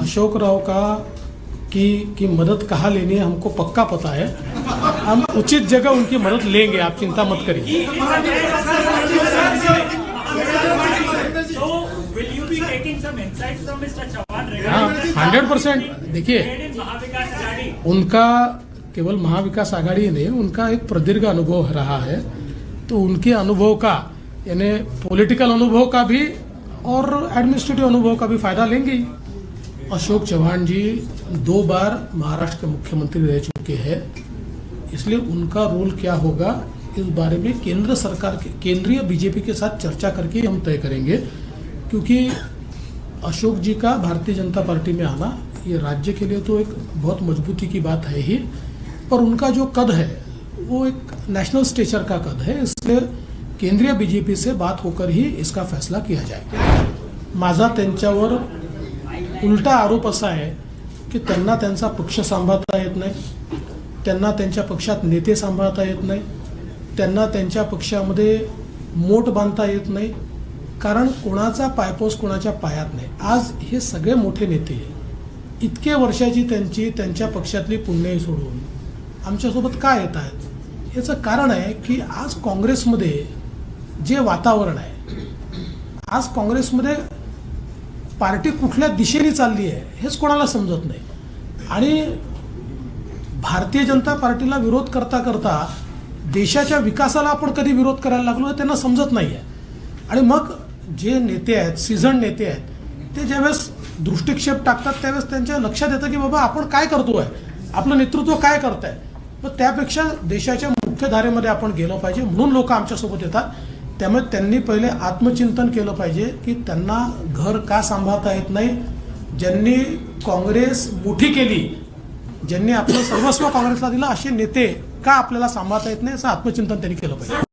अशोक राव का की की मदद कहाँ लेनी है, हमको पक्का पता है। हम उचित जगह उनकी मदद लेंगे, आप चिंता मत करिए। हाँ हंड्रेड परसेंट देखिए? उनका केवल महाविकास आघाड़ी नहीं, उनका एक प्रदीर्घ अनुभव रहा है। तो उनके अनुभव का, यानी पॉलिटिकल अनुभव का भी और एडमिनिस्ट्रेटिव अनुभव का भी फ़ायदा लेंगे ही। अशोक चौहान जी दो बार महाराष्ट्र के मुख्यमंत्री रह चुके हैं। इसलिए उनका रोल क्या होगा, इस बारे में केंद्र सरकार के, केंद्रीय बीजेपी के साथ चर्चा करके हम तय करेंगे। क्योंकि अशोक जी का भारतीय जनता पार्टी में आना, ये राज्य के लिए तो एक बहुत मजबूती की बात है ही। पर उनका जो कद है, वो एक नेशनल स्टेचर का कद है, इसलिए केंद्रीय बीजेपी से बात होकर ही इसका फैसला किया जाएगा। माझा त्यांच्यावर उलटा आरोप असा आहे की त्यांना त्यांचा पक्ष सांभाळता येत नाही त्यांना त्यांच्या पक्षात नेते सांभाळता येत नाही त्यांना त्यांच्या पक्षामध्ये मोठ बांधता येत नाही कारण कोणाचा पायपोस कोणाच्या पायात नाही. आज हे सगळे मोठे नेते इतके वर्षाची त्यांची त्यांच्या पक्षातली पुण्यही सोडून आमच्यासोबत का येत आहेत? याचं कारण आहे की आज काँग्रेसमध्ये जे वातावरण आहे आज काँग्रेसमध्ये पार्टी कुठल्या दिशेने चालली आहे हेच कोणाला समजत नाही. आणि भारतीय जनता पार्टीला विरोध करता करता देशाच्या विकासाला आपण कधी विरोध करायला लागलो हे त्यांना समजत नाही आहे आणि मग जे नेते आहेत सीझन नेते आहेत ते ज्यावेळेस दृष्टिक्षेप टाकतात त्यावेळेस त्यांच्या लक्षात येतं की बाबा आपण काय करतोय? आपलं नेतृत्व काय करत आहे मग त्यापेक्षा देशाच्या मुख्य धारेमध्ये आपण गेलं पाहिजे म्हणून लोक आमच्यासोबत येतात. त्यामुळे त्यांनी पहिले आत्मचिंतन केलं पाहिजे की त्यांना घर का सांभाळता येत नाही? ज्यांनी काँग्रेस मोठी केली ज्यांनी आपलं सर्वस्व काँग्रेसला दिलं असे नेते का आपल्याला सांभाळता येत नाही? असं आत्मचिंतन त्यांनी केलं पाहिजे.